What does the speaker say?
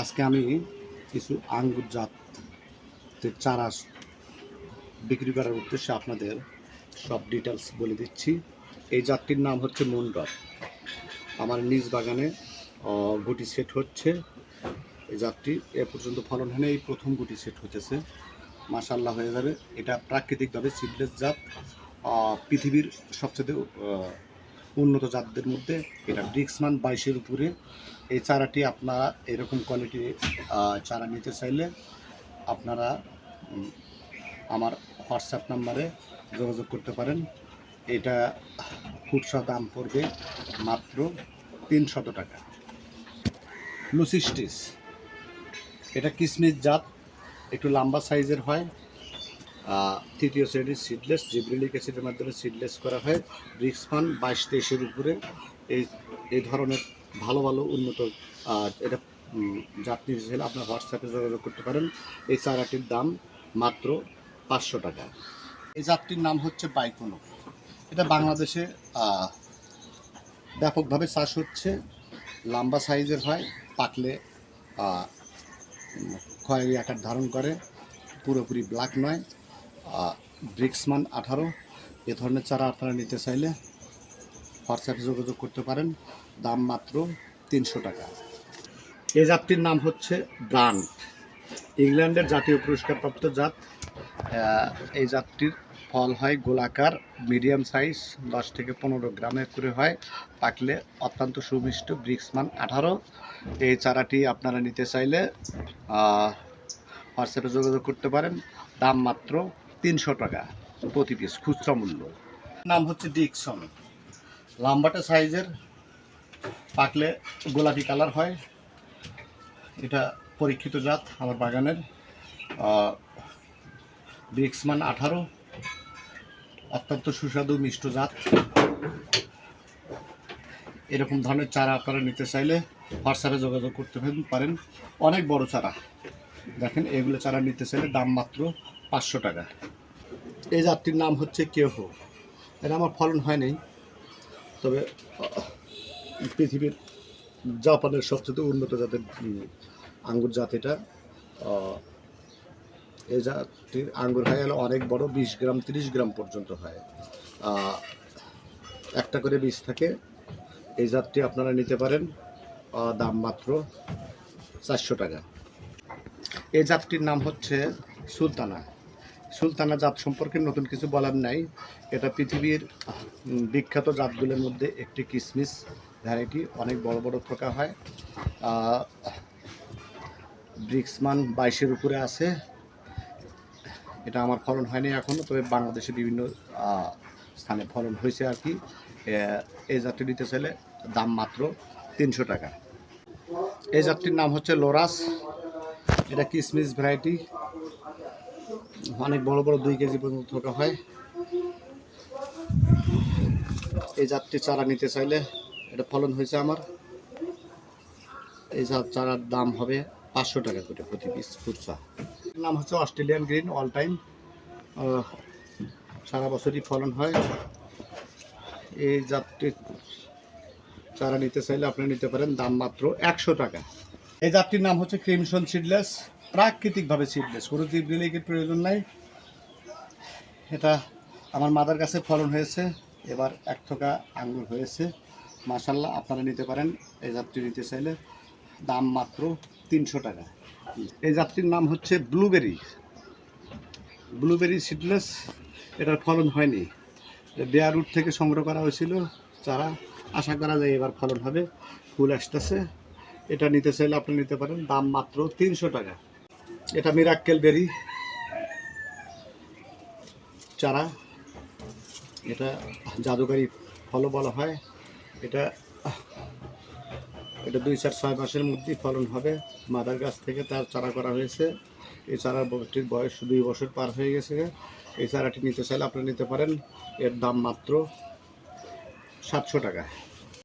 আজকে আমি কিছু আঙ্গুর জাতের চারা বিক্রি করার উদ্দেশ্যে আপনাদের সব ডিটেলস বলে দিচ্ছি। এই জাতটির নাম হচ্ছে মুন্ডর আমার নিজ বাগানে গুটি সেট হচ্ছে। এই জাতটি এ পর্যন্ত ফলন হয়নি এই প্রথম গুটি সেট হতেছে মাসাল্লাহ হয়ে যাবে। এটা প্রাকৃতিকভাবে সিডলেস জাত। পৃথিবীর সবচেয়ে উন্নত জাতদের মধ্যে এটা ব্রিক্সমান বাইশের উপরে। এই চারাটি আপনারা এরকম কোয়ালিটির চারা নিতে চাইলে আপনারা আমার হোয়াটসঅ্যাপ নাম্বারে যোগাযোগ করতে পারেন। এটা খুচরা দাম পড়বে মাত্র তিনশত টাকা। লুসিস্টিস এটা কিসমিস জাত, একটু লম্বা সাইজের হয়। তৃতীয় শ্রেণির সিডলেস জিব্রিলিক অ্যাসিডের মাধ্যমে সিডলেস করা হয়। ব্রিক্সফান বাইশ তেইশের উপরে। এই এই ধরনের ভালো ভালো উন্নত এটা উম, হিসেবে আপনার হোয়াটসঅ্যাপে যোগাযোগ করতে পারেন। এই চারাটির দাম মাত্র পাঁচশো টাকা। এই জাতটির নাম হচ্ছে বাইকোনো। এটা বাংলাদেশে ব্যাপকভাবে চাষ হচ্ছে। লম্বা সাইজের হয় পাকলে খয়েরি আকার ধারণ করে। পুরোপুরি ব্ল্যাক নয়। ব্রিক্সমান আঠারো, এ ধরনের চারা আপনারা নিতে চাইলে হোয়াটসঅ্যাপে যোগাযোগ করতে পারেন। দাম মাত্র তিনশো টাকা। এই জাতটির নাম হচ্ছে ব্রান্ড। ইংল্যান্ডের জাতীয় পুরস্কারপ্রাপ্ত জাত। এই জাতটির ফল হয় গোলাকার, মিডিয়াম সাইজ, দশ থেকে পনেরো গ্রামের করে হয়, পাকলে অত্যন্ত সুমিষ্ট ব্রিক্সমান আঠারো। এই চারাটি আপনারা নিতে চাইলে হোয়াটসঅ্যাপে যোগাযোগ করতে পারেন। দাম মাত্র তিনশো টাকা প্রতি পিস খুচরা মূল্য। নাম হচ্ছে ডিকসন লাম্বাটা সাইজের, পাকলে গোলাপি কালার হয়। এটা পরীক্ষিত জাত আমার বাগানের। ব্রিক্সমান আঠারো। অত্যন্ত সুস্বাদু মিষ্ট জাত। এরকম ধরনের চারা আপনারা নিতে চাইলে হোয়াটসঅ্যাপে যোগাযোগ করতে পারেন। অনেক বড় চারা। দেখেন, এগুলো চারা নিতে চাইলে দাম মাত্র পাঁচশো টাকা। এই জাতটির নাম হচ্ছে কেহ। এটা আমার ফলন হয় নাই তবে পৃথিবীর জাপানের সবচেয়ে উন্নত জাতের আঙ্গুর জাত এটা। এই জাতির আঙ্গুর হয় হলো অনেক বড়, বিশ গ্রাম, তিরিশ গ্রাম পর্যন্ত হয়। একটা করে বীজ থাকে। এই জাতটি আপনারা নিতে পারেন দাম মাত্র চারশো টাকা। এই জাতটির নাম হচ্ছে সুলতানা। সুলতানা জাত সম্পর্কে নতুন কিছু বলার নাই। এটা পৃথিবীর বিখ্যাত জাতগুলোর মধ্যে একটি কিসমিস ভ্যারাইটি। অনেক বড় বড় থোকা হয়। ব্রিক্সমান বাইশের উপরে আছে। এটা আমার ফলন হয়নি এখনও তবে বাংলাদেশে বিভিন্ন স্থানে ফলন হয়েছে আর কি। এই জাতটি নিতে চাইলে দাম মাত্র তিনশো টাকা। এই জাতটির নাম হচ্ছে লোরাস। এটা কিসমিস ভ্যারাইটি। অনেক বড় বড় দুই কেজি পর্যন্ত থোকা হয়। এই জাতটি চারা নিতে চাইলে এটা ফলন হয়েছে আমার। এই জাত চারার দাম হবে পাঁচশো টাকা করে প্রতি পিস খুচরা। নাম হচ্ছে অস্ট্রেলিয়ান গ্রিন অল টাইম। সারা বছরই ফলন হয়। এই জাতটি চারা নিতে চাইলে আপনি নিতে পারেন, দাম মাত্র একশো টাকা। এই জাতটির নাম হচ্ছে ক্রিমসন সিডলেস। প্রাকৃতিকভাবে সিডলেস কোনো জিব্রিলিকের প্রয়োজন নাই। এটা আমার মাদার কাছে ফলন হয়েছে। এবার এক থোকা আঙ্গুর হয়েছে। মাসাল্লাহ আপনারা নিতে পারেন। এই জাতটি নিতে চাইলে দাম মাত্র তিনশো টাকা। এই জাতটির নাম হচ্ছে ব্লুবেরি ব্লুবেরি সিডলেস এটার ফলন হয়নি। বেয়ার রুট থেকে সংগ্রহ করা হয়েছিল। চারা, আশা করা যায় এবার ফলন হবে। ফুল আসতেছে। এটা নিতে চাইলে আপনি নিতে পারেন। দাম মাত্র তিনশো টাকা। এটা মিরাক্কেল বেরি। চারা। এটা জাদুকারি ফলও বলা হয়। এটা এটা দুই চার ছয় মাসের মধ্যেই ফলন হবে। মাদার গাছ থেকে তার চারা করা হয়েছে। এই চারার বয়সটির বয়স দুই বছর পার হয়ে গেছে। এই চারাটি নিতে চাইলে আপনি নিতে পারেন। এর দাম মাত্র সাতশো টাকা।